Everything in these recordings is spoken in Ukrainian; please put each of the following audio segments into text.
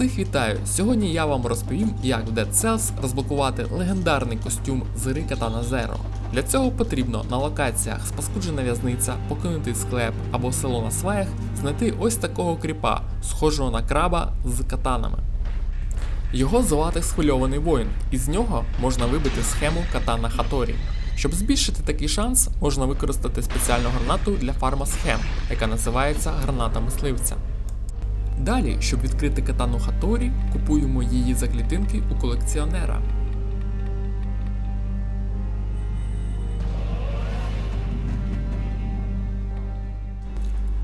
Всіх вітаю! Сьогодні я вам розповім, як в Dead Cells розблокувати легендарний костюм Зири Катана Zero. Для цього потрібно на локаціях спаскуджена в'язниця, покинутий склеп або село на сваях знайти ось такого кріпа, схожого на краба з катанами. Його звати схвильований воїн, і з нього можна вибити схему катана Хаторі. Щоб збільшити такий шанс, можна використати спеціальну гранату для фарма схем, яка називається граната мисливця. Далі, щоб відкрити катану Хаторі, купуємо її за клітинки у колекціонера.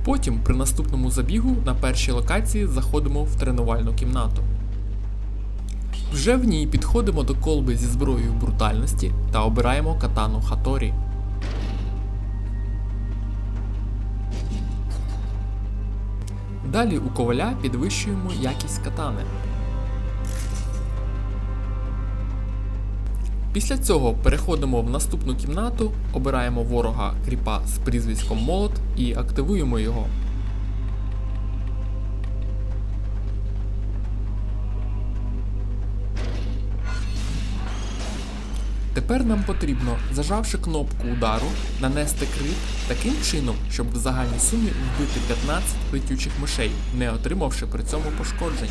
Потім при наступному забігу на першій локації заходимо в тренувальну кімнату. Вже в ній підходимо до колби зі зброєю брутальності та обираємо катану Хаторі. Далі у коваля підвищуємо якість катани. Після цього переходимо в наступну кімнату, обираємо ворога кріпа з прізвиськом Молот і активуємо його. Тепер нам потрібно, зажавши кнопку удару, нанести крит таким чином, щоб в загальній сумі вбити 15 летючих мишей, не отримавши при цьому пошкоджень.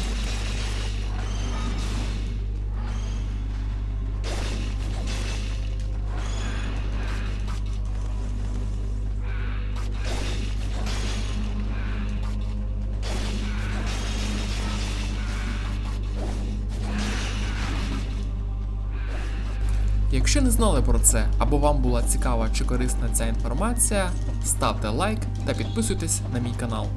Якщо не знали про це або вам була цікава чи корисна ця інформація, ставте лайк та підписуйтесь на мій канал.